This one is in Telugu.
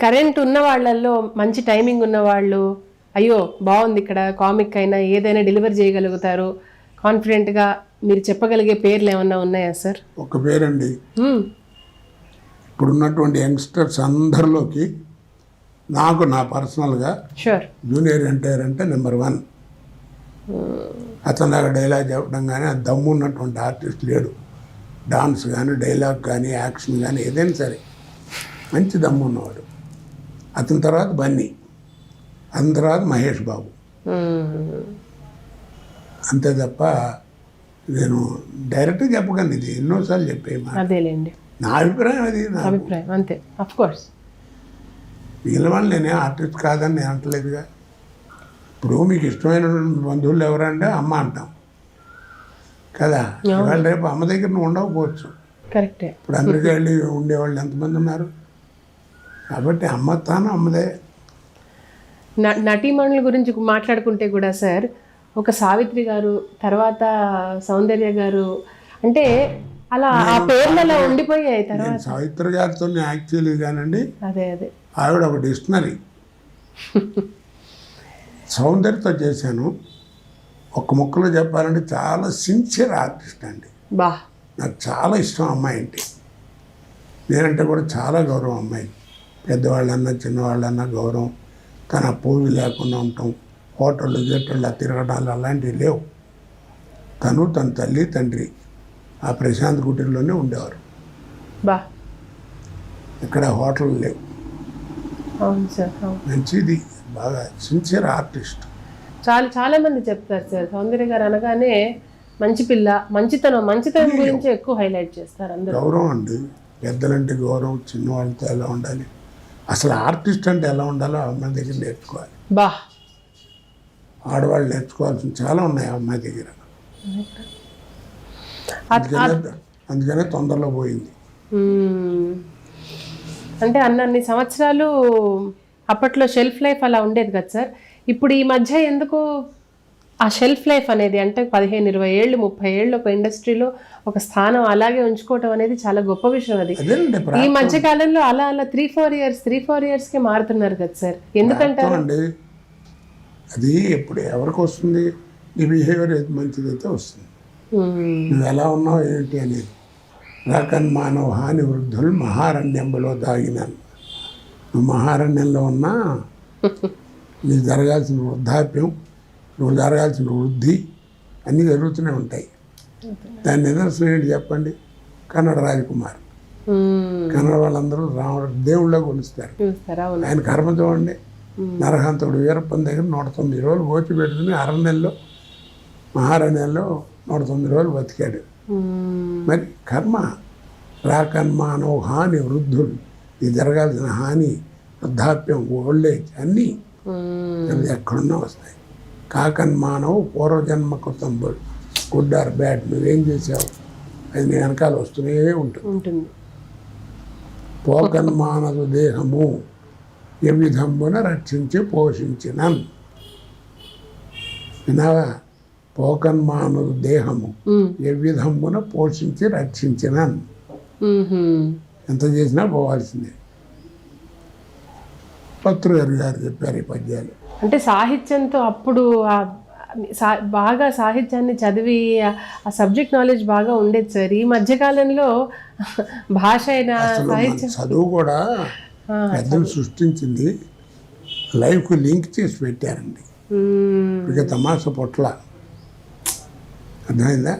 కరెంట్ ఉన్న వాళ్ళల్లో మంచి టైమింగ్ ఉన్న వాళ్ళు అయ్యో బాగుంది ఇక్కడ కామిక్ అయినా ఏదైనా డెలివర్ చేయగలుగుతారు. కాన్ఫిడెంట్గా మీరు చెప్పగలిగే పేర్లు ఏమన్నా ఉన్నాయా సార్ ఒక పేరండి. మ్మ్. ఇప్పుడున్నటువంటి యంగ్స్టర్స్ అందరిలోకి నాకు నా పర్సనల్గా షూర్ జూనియర్ ఎన్టీఆర్ అంటే నెంబర్ వన్. అతను లాగా డైలాగ్ చెప్పడం కానీ ఆ దమ్ము ఉన్నటువంటి ఆర్టిస్ట్ లేడు. డాన్స్ కానీ డైలాగ్ కానీ యాక్షన్ కానీ ఏదైనా సరే మంచి దమ్ము ఉన్నవాడు. అతని తర్వాత బన్నీ అతని తర్వాత మహేష్ బాబు. అంతే తప్ప నేను డైరెక్ట్గా చెప్పగలను ఇది ఎన్నోసార్లు చెప్పే అదేలేండి. నా అభిప్రాయం అది నా అభిప్రాయం అంతే. అఫ్ కోర్స్ మిగిలిన వాళ్ళు నేనే ఆర్టిస్ట్ కాదని నేను అంటలేదుగా ఇప్పుడు మీకు ఇష్టమైన బంధువులు ఎవరంటే అమ్మ అంటాం. కదా ఇవాళ రేపు అమ్మ దగ్గర నువ్వు ఉండకపోవచ్చు. కరెక్టే ఇప్పుడు అమెరికా వెళ్ళి ఉండేవాళ్ళు ఎంతమంది ఉన్నారు? కాబట్టి అమ్మ తాను అమ్మదే. నటీమణుల గురించి మాట్లాడుకుంటే కూడా సార్ ఒక సావిత్రి గారు తర్వాత సౌందర్య గారు అంటే అలా ఆ పేర్లు అలా ఉండిపోయాయి తర్వాత. సావిత్రి గారితో యాక్చువల్లీ కానండి. అదే అదే. ఆవిడ ఒక డిక్షనరీ. సౌందర్యతో చేశాను. ఒక్క ముక్కలో చెప్పాలంటే చాలా సిన్సియర్ ఆర్టిస్ట్ అండి. బా. నాకు చాలా ఇష్టం అమ్మాయి అంటే. నేనంటే కూడా చాలా గౌరవం అమ్మాయి పెద్దవాళ్ళన్నా చిన్నవాళ్ళన్నా గౌరవం. తన పూవి లేకుండా ఉండటం హోటళ్ళు గేటళ్ళు తిరగడాలు అలాంటివి లేవు. తను తన తల్లి తండ్రి ఆ ప్రశాంత్ కుటీర్లోనే ఉండేవారు. బా. ఇక్కడ హోటల్ లేవు. మంచిది. బాగా సిన్సియర్ ఆర్టిస్ట్ చాలా చాలా మంది చెప్తారు సార్. సౌందర్య గారు అనగానే మంచి పిల్ల మంచితనం మంచితనం గురించి ఎక్కువ హైలైట్ చేస్తారు అందరూ. గౌరవం అండి. పెద్దలంటే గౌరవం చిన్నవాళ్ళతో ఎలా ఉండాలి? అసలు ఆర్టిస్ట్ అంటే ఎలా ఉండాలో అమ్మాయి దగ్గర నేర్చుకోవాలి. బా. ఆడవాళ్ళు నేర్చుకోవాల్సిన చాలా ఉన్నాయి అమ్మాయి దగ్గర. అందుకనే తొందరలో పోయింది. అంటే అన్నన్ని సంవత్సరాలు అప్పట్లో షెల్ఫ్ లైఫ్ అలా ఉండేది కదా సార్? ఇప్పుడు ఈ మధ్య ఎందుకు ఆ షెల్ఫ్ లైఫ్ అనేది అంటే పదిహేను ఇరవై ఏళ్ళు ముప్పై ఏళ్ళు ఒక ఇండస్ట్రీలో ఒక స్థానం అలాగే ఉంచుకోవటం అనేది చాలా గొప్ప విషయం అది. ఈ మధ్య కాలంలో అలా అలా three four years three four ఇయర్స్కి మారుతున్నారు కదా సార్. ఎందుకంటే అది ఎప్పుడు ఎవరికి వస్తుంది? నీ బిహేవియర్ ఏది? మంచిదైతే వస్తుంది. నువ్వు ఎలా ఉన్నావు ఏంటి అనేది. రాకన్ మానవ హాని వృద్ధులు మహారణ్యంలో దాగినాను నువ్వు మహారణ్యంలో ఉన్నా నీకు జరగాల్సిన వృద్ధాప్యం నువ్వు జరగాల్సిన వృద్ధి అన్నీ జరుగుతూనే ఉంటాయి. దాని నిదర్శనం ఏంటి చెప్పండి? కన్నడ రాజకుమార్. కన్నడ వాళ్ళందరూ రాముడు దేవుళ్ళ కొలుస్తారు. ఆయన కర్మ చూడండి. నరహంతుడు వీరప్పన్ దగ్గర నూట తొమ్మిది రోజులు గోచి పెట్టుకుని అరణ్యంలో మహారణ్యంలో నూట తొమ్మిది రోజులు బతికాడు. మరి కర్మ రాకన్మానవ హాని వృద్ధులు ఇది జరగాల్సిన హాని వృద్ధాప్యం ఓల్డ్ ఏజ్ అన్నీ ఎక్కడున్నా వస్తాయి. కాకన్మానవ పూర్వజన్మ కుటుంబుడు గుడ్ ఆర్ బ్యాడ్ నువ్వేం చేసావు అది నీ వెనకాల వస్తూనే ఉంటుంది. పోకన్మానదు దేహము ఏ విధమున రక్షించి పోషించిన వినావా పోకన్మానదు దేహము. ఏ విధమున పోషించి రక్షించిన. ఎంత చేసినా పోవాల్సిందే. పత్రు గారు గారు చెప్పారు ఈ పద్యాలు. అంటే సాహిత్యంతో అప్పుడు సా- బాగా సాహిత్యాన్ని చదివి ఆ- సబ్జెక్ట్ నాలెడ్జ్ బాగా ఉండేది సార్. ఈ మధ్యకాలంలో భాష అయినా సాహిత్యం చదువు కూడా పెద్దలు సృష్టించింది లైఫ్కి లింక్ చేసి పెట్టారండి. ఇక తమాషా పొట్ల. అర్థమైందా?